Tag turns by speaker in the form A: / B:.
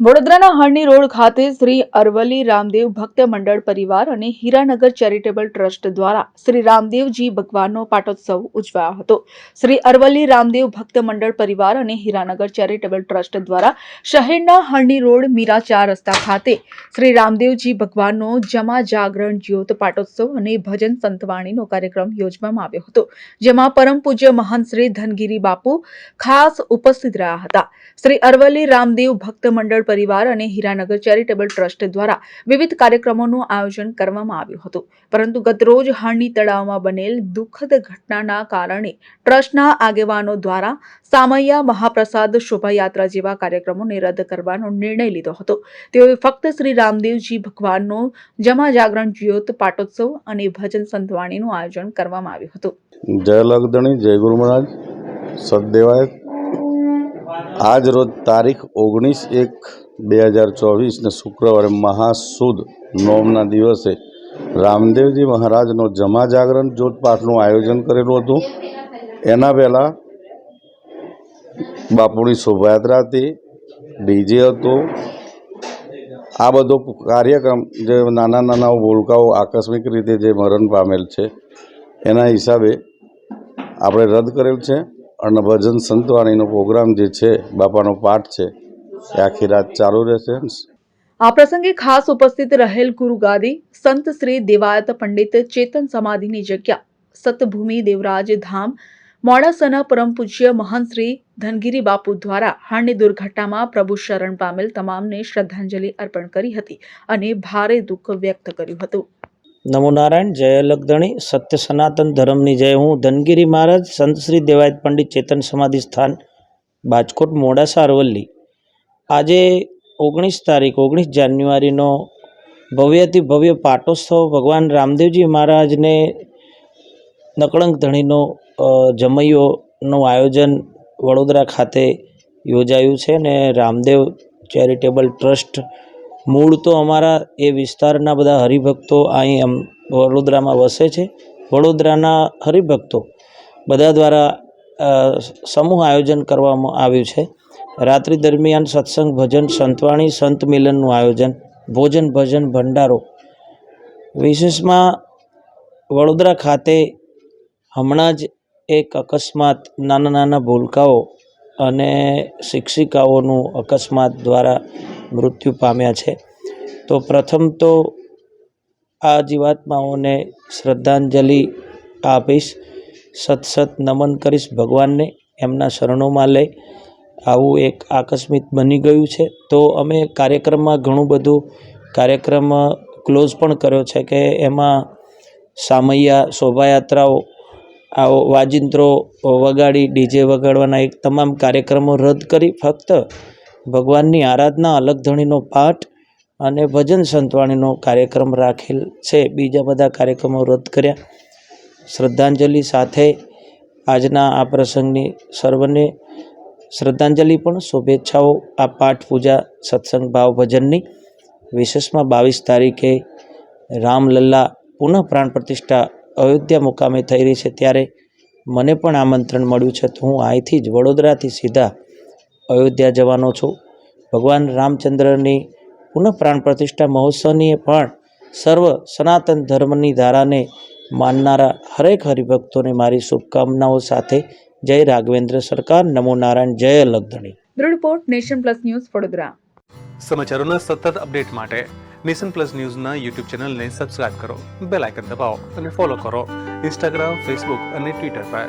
A: વડોદરાના હરણી રોડ ખાતે શ્રી અરવલી રામદેવ ભક્ત મંડળ પરિવાર અને હીરાનગર ચેરિટેબલ ટ્રસ્ટ દ્વારા શ્રી રામદેવજી ભગવાનનો પાટોત્સવ ઉજવાયો હતો. શ્રી અરવલી રામદેવ ભક્ત મંડળ પરિવાર અને હીરાનગર ચેરિટેબલ ટ્રસ્ટ દ્વારા શહેરના હરણી રોડ મીરા ચાર રસ્તા ખાતે શ્રી રામદેવજી ભગવાનનો જમા જાગરણ જ્યોત પાટોત્સવ અને ભજન સંતવાણીનો કાર્યક્રમ યોજવામાં આવ્યો હતો, જેમાં પરમ પૂજ્ય મહંત શ્રી ધનગીરી બાપુ ખાસ ઉપસ્થિત રહ્યા હતા. શ્રી અરવલી રામદેવ ભક્ત મંડળ પરિવાર અને હીરાનગર ચેરિટેબલ ટ્રસ્ટ દ્વારા વિવિધ કાર્યક્રમોનું આયોજન કરવામાં આવ્યું હતું. પરંતુ ગતરોજ હાંડી તળાવમાં બનેલ દુઃખદ ઘટનાના કારણે ટ્રસ્ટના આગેવાનો દ્વારા સામૈયા મહાપ્રસાદ શોભાયાત્રા જેવા કાર્યક્રમોને રદ કરવાનો નિર્ણય લીધો હતો. તેઓએ ફક્ત શ્રી રામદેવજી ભગવાનનો જમા જાગરણ જ્યોત, પાટોત્સવ અને ભજન સંતવાણીનું આયોજન કરવામાં આવ્યું હતું.
B: જય લગદણી જય ગુરુ મહારાજ સદદેવાયત આજ રોજ તારીખ ઓગણીસ એક બે હજાર ચોવીસને શુક્રવારે મહાસુદ નોમના દિવસે રામદેવજી મહારાજનો જમા જાગરણ પાઠનું આયોજન કરેલું હતું. એના પહેલાં બાપુની શોભાયાત્રા હતી, ડીજે હતું. આ બધો કાર્યક્રમ જે નાના નાના ભૂલકાઓ આકસ્મિક રીતે જે મરણ પામેલ છે, એના હિસાબે આપણે રદ કરેલ છે. અને ભજન સંતવાણીનો પ્રોગ્રામ જે છે, બાપાનો પાઠ છે, એ આખી રાત ચાલુ રહેશે
A: આ પ્રસંગે ખાસ ઉપસ્થિત રહેલ ગુરુ ગાદી, સંત શ્રી દેવાયત પંડિત ચેતન સમાધિની જગ્યા, સતભૂમિ દેવરાજ ધામ, મોડાસાના પરમ પૂજ્ય મહંત શ્રી ધનગીરી બાપુ દ્વારા હાણની દુર્ઘટનામાં પ્રભુ શરણ પામેલ તમામને શ્રદ્ધાંજલિ અર્પણ કરી હતી અને ભારે દુઃખ વ્યક્ત કર્યું હતું.
C: નમો નારાયણ જય લગધણી સત્ય સનાતન ધર્મની જય. હું ધનગીરી મહારાજ, સંત શ્રી દેવાયત પંડિત ચેતન સમાધિ સ્થાન, બાજકોટ મોડાસા અરવલ્લી આજે ઓગણીસ તારીખ, ઓગણીસ જાન્યુઆરીનો ભવ્યથી ભવ્ય પાટોત્સવ ભગવાન રામદેવજી મહારાજને નકળંક ધણીનો જમૈયોનું આયોજન વડોદરા ખાતે યોજાયું છે ને રામદેવ ચેરિટેબલ ટ્રસ્ટ મૂળ તો અમારા એ વિસ્તારના બધા હરિભક્તો અહીં આમ વડોદરામાં વસે છે. વડોદરાના હરિભક્તો બધા દ્વારા સમૂહ આયોજન કરવામાં આવ્યું છે. રાત્રિ દરમિયાન સત્સંગ, ભજન, સંતવાણી, સંત મિલનનું આયોજન, ભોજન, ભજન, ભંડારો. વિશેષમાં વડોદરા ખાતે હમણાં જ એક અકસ્માત નાના નાના ભૂલકાઓ અને શિક્ષિકાઓનું અકસ્માત દ્વારા મૃત્યુ પામ્યા છે. તો પ્રથમ તો આ જીવાત્માઓને શ્રદ્ધાંજલિ આપીશ. સત સત નમન કરીશ ભગવાનને, એમના શરણોમાં લઈ. આવું એક આકસ્મિક બની ગયું છે. તો અમે કાર્યક્રમમાં ઘણું બધું, કાર્યક્રમ ક્લોઝ પણ કર્યો છે કે એમાં સામૈયા, શોભાયાત્રાઓ, આવો વાજિંત્રો વગાડી, ડીજે વગાડવાના એક તમામ કાર્યક્રમો રદ કરી. ફક્ત ભગવાનની આરાધના, અલગ ધણીનો પાઠ અને ભજન સંતવાણીનો કાર્યક્રમ રાખેલ છે. બીજા બધા કાર્યક્રમો રદ કર્યા. શ્રદ્ધાંજલિ સાથે આજના આ પ્રસંગની સર્વને શ્રદ્ધાંજલિ પણ શુભેચ્છાઓ. આ પાઠ પૂજા, સત્સંગ, ભાવ ભજનની વિશેષમાં બાવીસ તારીખે રામલલ્લા પુનઃ પ્રાણ પ્રતિષ્ઠા અયોધ્યા મુકામે થઈ રહી છે. ત્યારે મને પણ આમંત્રણ મળ્યું છે. તો હું અહીંથી જ વડોદરાથી સીધા અયોધ્યા જવાનો છું. ભગવાન રામચંદ્રની પુનઃ પ્રાણ પ્રતિષ્ઠા મહોત્સવની પણ સર્વ સનાતન ધર્મની ધારાને માનનારા હરેક હરિભક્તોને મારી શુભકામનાઓ સાથે જય રાઘવેન્દ્ર સરકાર નમો નારાયણ જય લગધણી
A: bureau report Nation Plus News Vadodara.
D: સમાચારોના સતત અપડેટ માટે નેશન પ્લસ ન્યૂઝના યુટ્યુબ ચેનલને સબસ્ક્રાઇબ કરો બેલ આઇકન દબાવો અને ફોલો કરો ઇન્સ્ટાગ્રામ ફેસબુક અને ટ્વિટર પર.